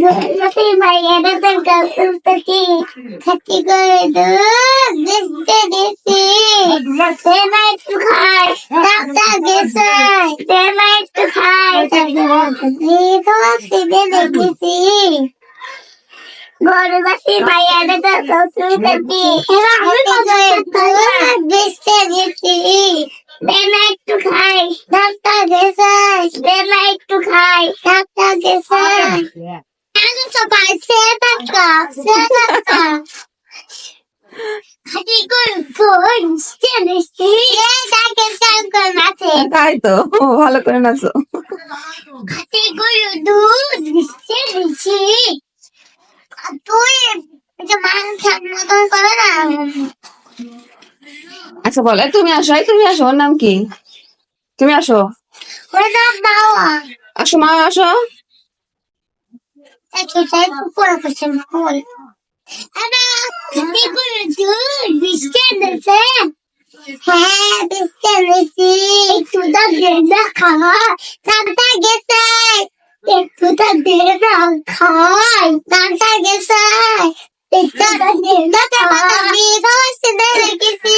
গরুমতি ভাইয়ারে তোর কাকুরতাকি খাতি করে দুধ বেচতে দিছি দে না একটু খাই ডাক্তার গেছে দে না একটু খাই খাওয়াচ্ছি দে দেখেছি গরুমতি ভাইয়ারে তোর কাকুরতাকি খাতি করে দুধ বেচতে দিছি দে না একটু খাই ডাক্তার গেছে দে না একটু খাই ডাক্তার গেছে তাই তো ভালো করে নাচো। আচ্ছা বলে তুমি আসো তুমি আসো ওর নাম কি? তুমি আসো। ওর নাম বাবা আসো মা আসো। একটু চাই পুরো করছে ফুল আরে হাতি কোন দুধ স্টেনেছে হ্যাঁ বিস্কুট নিছি একটু তো দে না খাওয়া নামটা গেছে একটু তো দে না খাই নামটা গেছে একটু তো দে না খাওয়া বিগস দে রেখেছি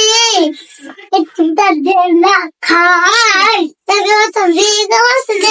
একটু তো দে না খাই তো বিগস দে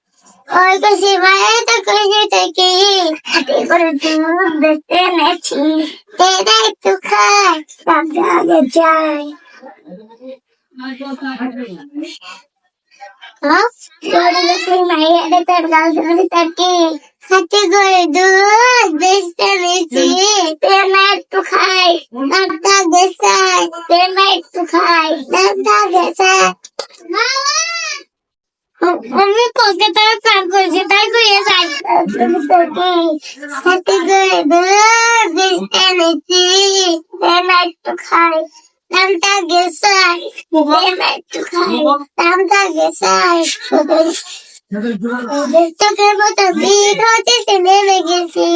ওই কাছে বাইরে গেছি দেখি হাতে করে দুধ বেচে এনেছি দেবে একটু খাই নিয়েছি তেনা একটু খাই দামটা বেচাই তেনা একটু খাই দামটা বেচাই আমি কলকাতায় প্ল্যান করেছি, তাই করে হাতে করে দুধ নিয়েছি তেনা একটু খাই দামটা গেছাই তেনা একটু খাই দামটা গেছাই তোকে মতো ভিড় হতে নেমে গেছি